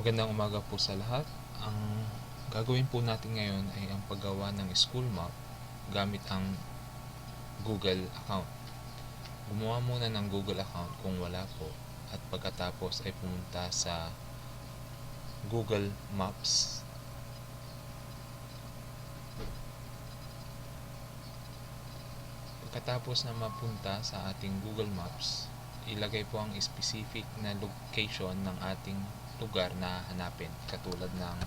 Magandang umaga po sa lahat. Ang gagawin po natin ngayon ay ang paggawa ng school map gamit ang Google account. Gumawa muna ng Google account kung wala po at pagkatapos ay pumunta sa Google Maps. Pagkatapos na mapunta sa ating Google Maps, ilagay po ang specific na location ng ating lugar na hanapin katulad ng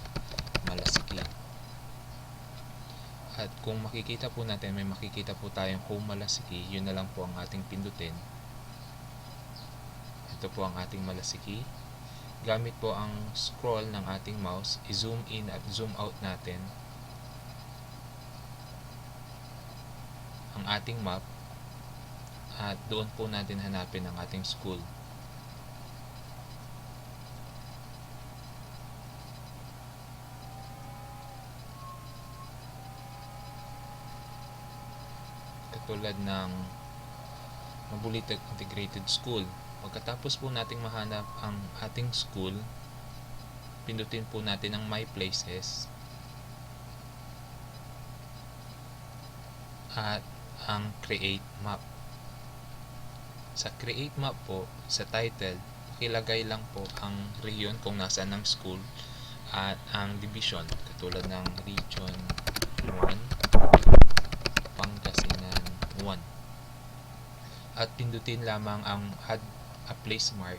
Malasiki. At kung makikita po natin, may makikita po tayong home Malasiki, yun na lang po ang ating pindutin. Ito po ang ating Malasiki. Gamit po ang scroll ng ating mouse, i-zoom in at zoom out natin ang ating map at doon po natin hanapin ang ating school. Katulad ng Mabulitak Integrated School. Pagkatapos po nating mahanap ang ating school, pindutin po natin ang My Places at ang create map. Sa create map po, sa title, pakilagay lang po ang region kung nasaan ng school at ang division. Katulad ng region 1 Pangasinan 1 at pindutin lamang ang add a place mark.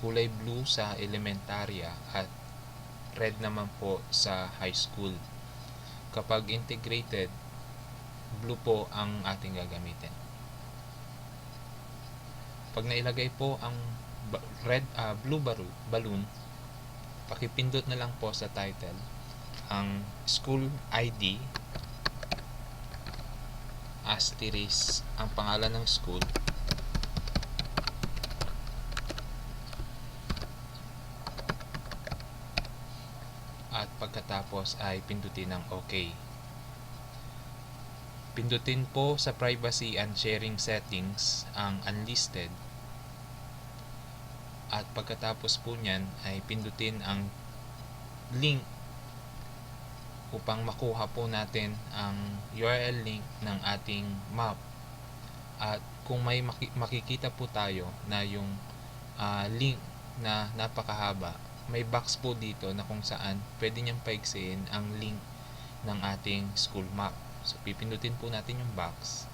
Kulay blue sa elementarya at red naman po sa high school. Kapag integrated blue po ang ating gagamitin. Pag nailagay po ang red ah, blue baru, balloon, pakipindot na lang po sa title ang school ID asterisk ang pangalan ng school at pagkatapos ay pindutin ng OK. Pindutin po sa privacy and sharing settings ang unlisted. At pagkatapos po niyan ay pindutin ang link upang makuha po natin ang URL link ng ating map. At kung may maki- makikita po tayo na yung ah, link na napakahaba, may box po dito na kung saan pwede niyang paigsiin ang link ng ating school map. So, pipindutin po natin yung box.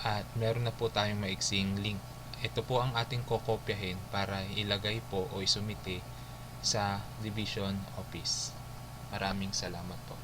At meron na po tayong maiksing link. Ito po ang ating kokopyahin para ilagay po o isumite sa Division Office. Maraming salamat po.